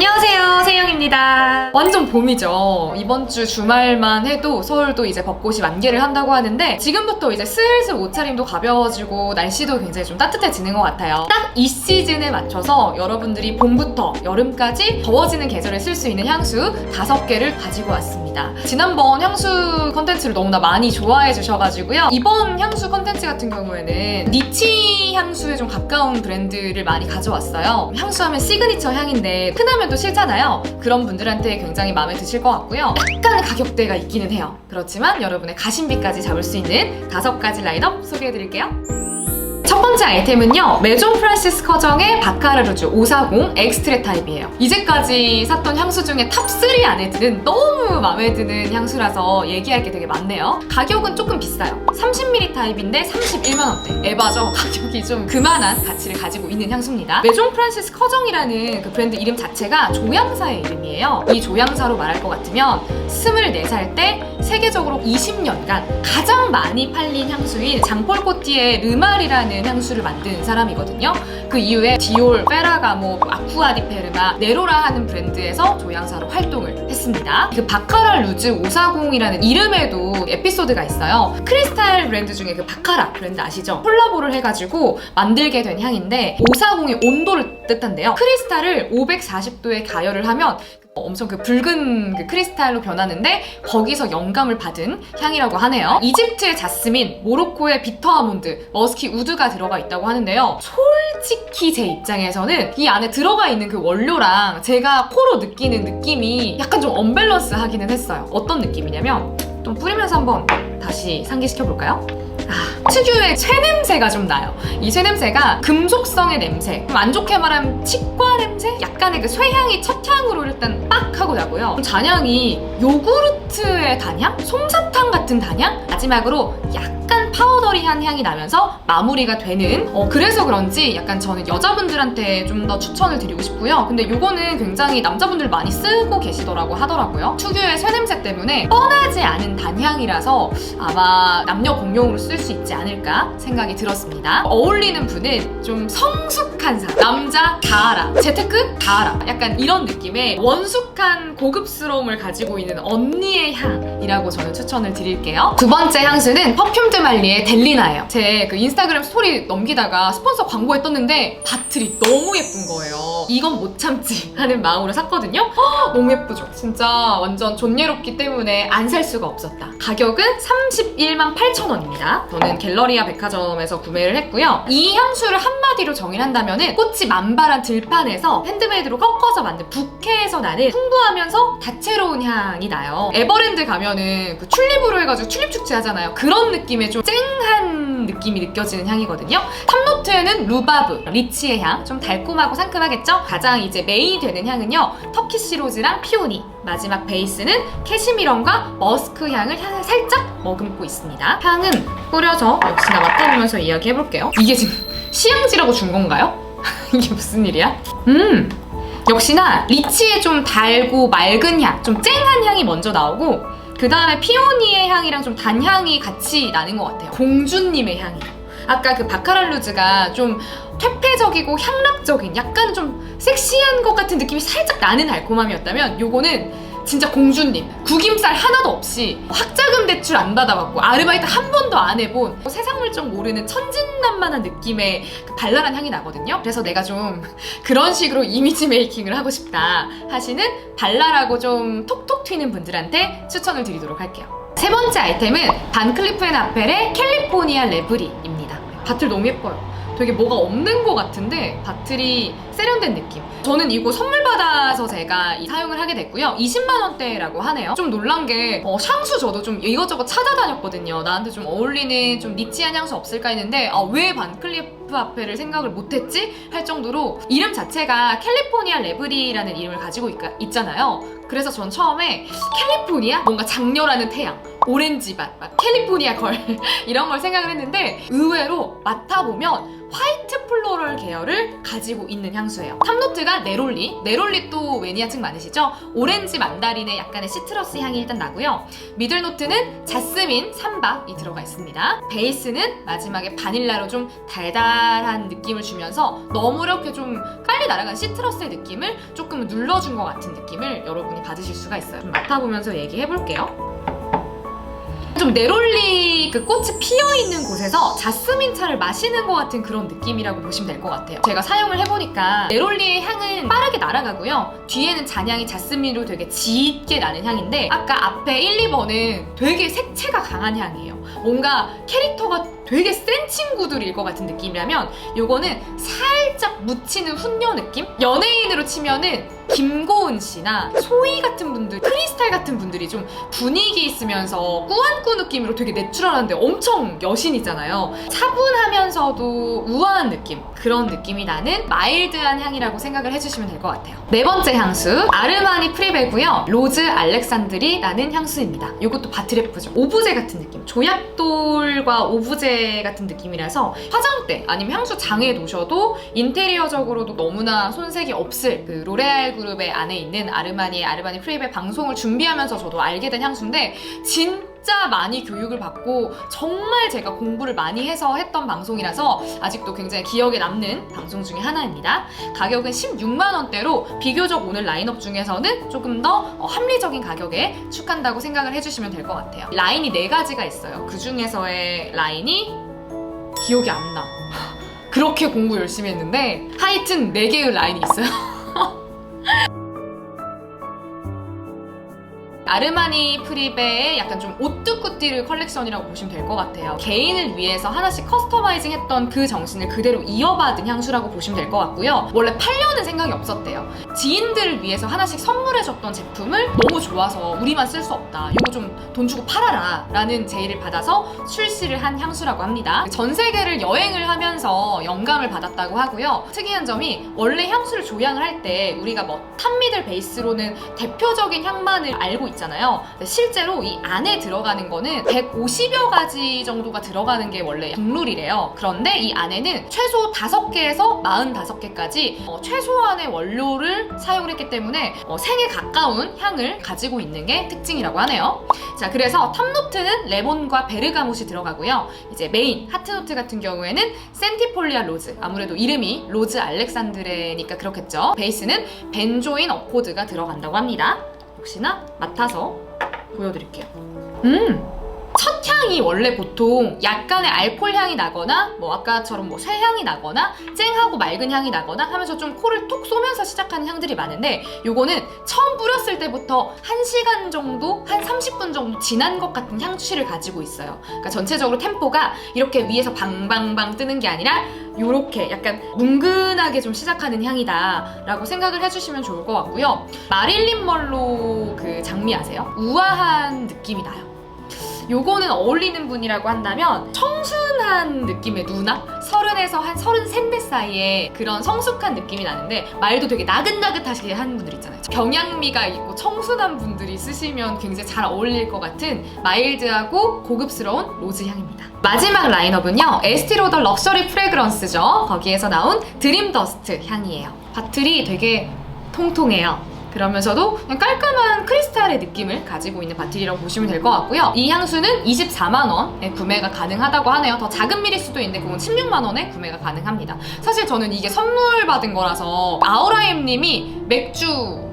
안녕하세요, 세영입니다. 완전 봄이죠. 이번 주 주말만 해도 서울도 이제 벚꽃이 만개를 한다고 하는데 지금부터 이제 슬슬 옷차림도 가벼워지고 날씨도 굉장히 좀 따뜻해지는 것 같아요. 딱 이 시즌에 맞춰서 여러분들이 봄부터 여름까지 더워지는 계절에 쓸 수 있는 향수 다섯 개를 가지고 왔습니다. 지난번 향수 컨텐츠를 너무나 많이 좋아해 주셔가지고요. 이번 향수 컨텐츠 같은 경우에는 니치 향수에 좀 가까운 브랜드를 많이 가져왔어요. 향수 하면 시그니처 향인데 흔하면 또 싫잖아요. 그런 분들한테 굉장히 마음에 드실 것 같고요. 약간 가격대가 있기는 해요. 그렇지만 여러분의 가심비까지 잡을 수 있는 다섯 가지 라인업 소개해드릴게요. 첫 번째 아이템은요 메존 프란시스 커정의 바카라 루즈 540 엑스트레 타입이에요. 이제까지 샀던 향수 중에 탑3 안에 드는 너무 마음에 드는 향수라서 얘기할 게 되게 많네요. 가격은 조금 비싸요. 30ml 타입인데 31만원대. 에바죠? 가격이 좀 그만한 가치를 가지고 있는 향수입니다. 메존 프란시스 커정이라는 그 브랜드 이름 자체가 조향사의 이름이에요. 이 조향사로 말할 것 같으면 24살 때 세계적으로 20년간 가장 많이 팔린 향수인 장폴 코티의 르말이라는 향수를 만든 사람이거든요. 그 이후에 디올, 페라가모, 아쿠아디페르마, 네로라 하는 브랜드에서 조향사로 활동을 했습니다. 그 바카라 루즈 540이라는 이름에도 에피소드가 있어요. 크리스탈 브랜드 중에 그 바카라 브랜드 아시죠? 콜라보를 해가지고 만들게 된 향인데 540의 온도를 뜻한데요. 크리스탈을 540도에 가열을 하면 엄청 그 붉은 그 크리스탈로 변하는데 거기서 영감을 받은 향이라고 하네요. 이집트의 자스민, 모로코의 비터 아몬드, 머스키 우드가 들어가 있다고 하는데요. 솔직히 제 입장에서는 이 안에 들어가 있는 그 원료랑 제가 코로 느끼는 느낌이 약간 좀 언밸런스 하기는 했어요. 어떤 느낌이냐면 좀 뿌리면서 한번 다시 상기시켜 볼까요? 아, 특유의 쇠 냄새가 좀 나요. 이 쇠 냄새가 금속성의 냄새. 좀 안 좋게 말하면 치과 냄새? 약간의 그 쇠향이 첫 향으로 일단 빡 하고 나고요. 잔향이 요구르트의 단향? 솜사탕 같은 단향? 마지막으로 약간 파우더리한 향이 나면서 마무리가 되는 어, 그래서 그런지 약간 저는 여자분들한테 좀 더 추천을 드리고 싶고요. 근데 요거는 굉장히 남자분들 많이 쓰고 계시더라고 하더라고요. 특유의 쇠 냄새 때문에 뻔하지 않은 단향이라서 아마 남녀 공용으로 쓸 수 있지 않을까 생각이 들었습니다. 어울리는 분은 좀 성숙한 사람. 남자 다 알아. 재테크 다 알아. 약간 이런 느낌의 원숙한 고급스러움을 가지고 있는 언니의 향이라고 저는 추천을 드릴게요. 두 번째 향수는 퍼퓸 드말리 의 델리나예요. 제 그 인스타그램 스토리 넘기다가 스폰서 광고에 떴는데 바틀이 너무 예쁜 거예요. 이건 못 참지 하는 마음으로 샀거든요. 헉, 너무 예쁘죠? 진짜 완전 존예롭기 때문에 안 살 수가 없었다. 가격은 31만 8천 원입니다. 저는 갤러리아 백화점에서 구매를 했고요. 이 향수를 한마디로 정의한다면은 꽃이 만발한 들판에서 핸드메이드로 꺾어서 만든 부케에서 나는 풍부하면서 다채로운 향이 나요. 에버랜드 가면은 그 튤립으로 해가지고 튤립 축제 하잖아요. 그런 느낌의 좀 쨍한 느낌이 느껴지는 향이거든요. 탑노트에는 루바브, 리치의 향, 좀 달콤하고 상큼하겠죠? 가장 이제 메인이 되는 향은요, 터키시 로즈랑 피오니. 마지막 베이스는 캐시미런과 머스크 향을 향- 살짝 머금고 있습니다. 향은 뿌려서 역시나 맡아보면서 이야기해볼게요. 이게 지금 시향지라고 준 건가요? 이게 무슨 일이야? 음! 역시나 리치의 좀 달고 맑은 향, 좀 쨍한 향이 먼저 나오고 그 다음에 피오니의 향이랑 좀 단향이 같이 나는 것 같아요. 공주님의 향이에요. 아까 그 바카랄루즈가 좀 퇴폐적이고 향락적인 약간 좀 섹시한 것 같은 느낌이 살짝 나는 달콤함이었다면 요거는 진짜 공주님 구김살 하나도 없이 학자금 대출 안 받아봤고 아르바이트 한 번도 안 해본 세상 물정 모르는 천진난만한 느낌의 그 발랄한 향이 나거든요. 그래서 내가 좀 그런 식으로 이미지 메이킹을 하고 싶다 하시는 발랄하고 좀 톡톡 튀는 분들한테 추천을 드리도록 할게요. 세 번째 아이템은 반클리프 앤 아펠의 캘리포니아 레브리입니다. 바틀 너무 예뻐요 되게 뭐가 없는 것 같은데 바틀이 세련된 느낌. 저는 이거 선물 받아서 제가 이 사용을 하게 됐고요. 20만 원대라고 하네요. 좀 놀란 게 어, 향수 저도 좀 이것저것 찾아다녔거든요. 나한테 좀 어울리는 좀 니치한 향수 없을까 했는데 아, 왜 반클리프 아펠을 생각을 못했지? 할 정도로 이름 자체가 캘리포니아 레브리라는 이름을 가지고 있, 있잖아요. 그래서 전 처음에 캘리포니아? 뭔가 장렬하는 태양 오렌지 맛, 막 캘리포니아 걸 이런 걸 생각을 했는데 의외로 맡아보면 화이트 플로럴 계열을 가지고 있는 향수예요. 탑노트가 네롤리, 네롤리 또 매니아층 많으시죠? 오렌지 만다린의 약간의 시트러스 향이 일단 나고요. 미들 노트는 자스민, 삼박이 들어가 있습니다. 베이스는 마지막에 바닐라로 좀 달달한 느낌을 주면서 너무 이렇게 좀 빨리 날아간 시트러스의 느낌을 조금 눌러준 것 같은 느낌을 여러분이 받으실 수가 있어요. 좀 맡아보면서 얘기해 볼게요. 좀 네롤 리그 꽃이 피어 있는 곳에서 자스민 차를 마시는 것 같은 그런 느낌이라고 보시면 될 것 같아요. 제가 사용을 해보니까 네롤리의 향은 빠르게 날아가고요. 뒤에는 잔향이 자스민으로 되게 짙게 나는 향인데 아까 앞에 1, 2번은 되게 색채가 강한 향이에요. 뭔가 캐릭터가 되게 센 친구들일 것 같은 느낌이라면 요거는 살짝 묻히는 훈녀 느낌? 연예인으로 치면은 김고은 씨나 소희 같은 분들, 크리스탈 같은 분들이 좀 분위기 있으면서 꾸안꾸 느낌으로 되게 내추럴한데 엄청 여신이잖아요. 차분하면서도 우아한 느낌. 그런 느낌이 나는 마일드한 향이라고 생각을 해주시면 될 것 같아요. 네 번째 향수, 아르마니 프리베고요. 로즈 알렉산드리 라는 향수입니다. 이것도 바트레프죠. 오브제 같은 느낌. 조약돌과 오브제 같은 느낌이라서 화장대 아니면 향수 장에 놓으셔도 인테리어적으로도 너무나 손색이 없을 그 로레알 그룹의 안에 있는 아르마니의 아르마니 프리베 방송을 준비하면서 저도 알게 된 향수인데 진 짜 많이 교육을 받고 정말 제가 공부를 많이 해서 했던 방송이라서 아직도 굉장히 기억에 남는 방송 중에 하나입니다. 가격은 16만 원대로 비교적 오늘 라인업 중에서는 조금 더 어, 합리적인 가격에 축한다고 생각을 해주시면 될 것 같아요. 라인이 네 가지가 있어요. 그 중에서의 라인이 기억이 안 나. 그렇게 공부 열심히 했는데 하여튼 네 개의 라인이 있어요. 아르마니 프리베의 약간 좀 오뚜꾸띠를 컬렉션이라고 보시면 될 것 같아요. 개인을 위해서 하나씩 커스터마이징 했던 그 정신을 그대로 이어받은 향수라고 보시면 될 것 같고요. 원래 팔려는 생각이 없었대요. 지인들을 위해서 하나씩 선물해줬던 제품을 너무 좋아서 우리만 쓸 수 없다. 이거 좀 돈 주고 팔아라. 라는 제의를 받아서 출시를 한 향수라고 합니다. 전 세계를 여행을 하면서 영감을 받았다고 하고요. 특이한 점이 원래 향수를 조향을 할 때 우리가 뭐 탑미들 베이스로는 대표적인 향만을 알고 있잖아요. 근데 실제로 이 안에 들어가는 거는 150여 가지 정도가 들어가는 게 원래 국룰이래요. 그런데 이 안에는 최소 5개에서 45개까지 어, 최소한의 원료를 사용을 했기 때문에 어, 생에 가까운 향을 가지고 있는 게 특징이라고 하네요. 자, 그래서 탑노트는 레몬과 베르가못이 들어가고요. 이제 메인 하트노트 같은 경우에는 센티폴리아 로즈. 아무래도 이름이 로즈 알렉산드레니까 그렇겠죠. 베이스는 벤조인 어코드가 들어간다고 합니다. 혹시나 맡아서 보여드릴게요. 음! 첫 향이 원래 보통 약간의 알코올 향이 나거나 뭐 아까처럼 뭐 쇠향이 나거나 쨍하고 맑은 향이 나거나 하면서 좀 코를 톡 쏘면서 시작하는 향들이 많은데 요거는 처음 뿌렸을 때부터 1시간 정도, 한 30분 정도 지난 것 같은 향취를 가지고 있어요. 그러니까 전체적으로 템포가 이렇게 위에서 방방방 뜨는 게 아니라 요렇게 약간 뭉근하게 좀 시작하는 향이다 라고 생각을 해주시면 좋을 것 같고요. 마릴린 멀로 그 장미 아세요? 우아한 느낌이 나요. 요거는 어울리는 분이라고 한다면 청순한 느낌의 누나? 서른에서 한 서른 셋 넷 사이에 그런 성숙한 느낌이 나는데 말도 되게 나긋나긋하시게 하는 분들 있잖아요. 경향미가 있고 청순한 분들이 쓰시면 굉장히 잘 어울릴 것 같은 마일드하고 고급스러운 로즈 향입니다. 마지막 라인업은요. 에스티로더 럭셔리 프레그런스죠. 거기에서 나온 드림 더스트 향이에요. 바틀이 되게 통통해요. 그러면서도 그냥 깔끔한 크리스탈의 느낌을 가지고 있는 바틀이라고 보시면 될 것 같고요. 이 향수는 24만원에 구매가 가능하다고 하네요. 더 작은 미리수도 있는데 그건 16만원에 구매가 가능합니다. 사실 저는 이게 선물 받은 거라서 아우라임님이 맥주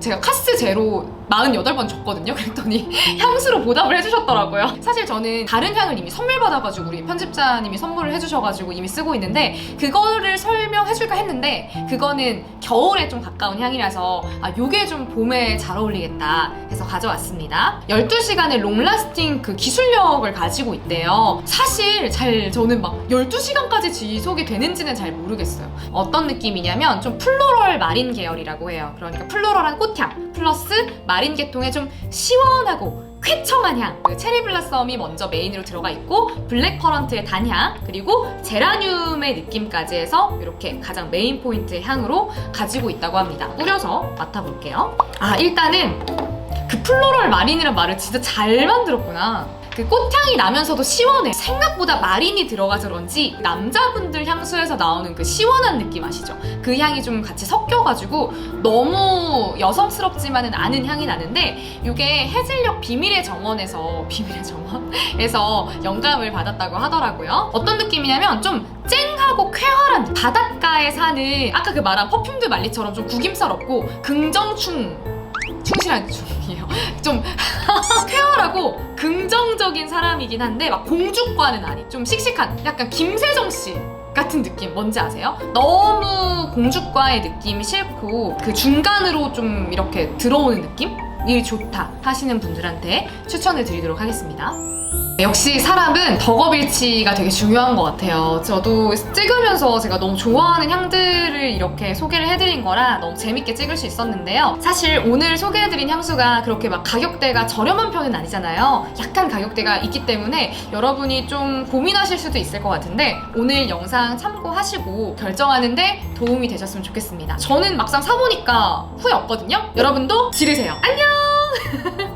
제가 카스 제로 48번 줬거든요. 그랬더니 향수로 보답을 해주셨더라고요. 사실 저는 다른 향을 이미 선물 받아가지고 우리 편집자님이 선물을 해주셔가지고 이미 쓰고 있는데 그거를 설명해줄까 했는데 그거는 겨울에 좀 가까운 향이라서 아 요게 좀 봄에 잘 어울리겠다 해서 가져왔습니다. 12시간의 롱라스팅 그 기술력을 가지고 있대요. 사실 잘 저는 막 12시간까지 지속이 되는지는 잘 모르겠어요. 어떤 느낌이냐면 좀 플로럴 마린 계열이라고 해요. 그러니까 플로럴한 꽃향 플러스 마린 계통의 좀 시원하고 쾌청한 향. 그 체리 블라썸이 먼저 메인으로 들어가 있고 블랙 커런트의 단향 그리고 제라늄의 느낌까지 해서 이렇게 가장 메인 포인트의 향으로 가지고 있다고 합니다. 뿌려서 맡아볼게요. 아 일단은 그 플로럴 마린이란 말을 진짜 잘 만들었구나. 그 꽃향이 나면서도 시원해. 생각보다 마린이 들어가서 그런지 남자분들 향수에서 나오는 그 시원한 느낌 아시죠? 그 향이 좀 같이 섞여가지고 너무 여성스럽지만은 않은 향이 나는데 이게 해질녘 비밀의 정원에서 비밀의 정원에서 영감을 받았다고 하더라고요. 어떤 느낌이냐면 좀 쨍하고 쾌활한. 바닷가에 사는 아까 그 말한 퍼퓸드 말리처럼 좀 구김살 없고 긍정충 충실한 충이에요. 좀 쾌활하고 긍정적인 사람이긴 한데 막 공주과는 아니. 좀 씩씩한 약간 김세정 씨 같은 느낌 뭔지 아세요? 너무 공주과의 느낌이 싫고 그 중간으로 좀 이렇게 들어오는 느낌? 이 좋다 하시는 분들한테 추천을 드리도록 하겠습니다. 역시 사람은 덕업일치가 되게 중요한 것 같아요. 저도 찍으면서 제가 너무 좋아하는 향들을 이렇게 소개를 해드린 거라 너무 재밌게 찍을 수 있었는데요. 사실 오늘 소개해드린 향수가 그렇게 막 가격대가 저렴한 편은 아니잖아요. 약간 가격대가 있기 때문에 여러분이 좀 고민하실 수도 있을 것 같은데 오늘 영상 참고하시고 결정하는데 도움이 되셨으면 좋겠습니다. 저는 막상 사보니까 후회 없거든요. 여러분도 지르세요. 안녕!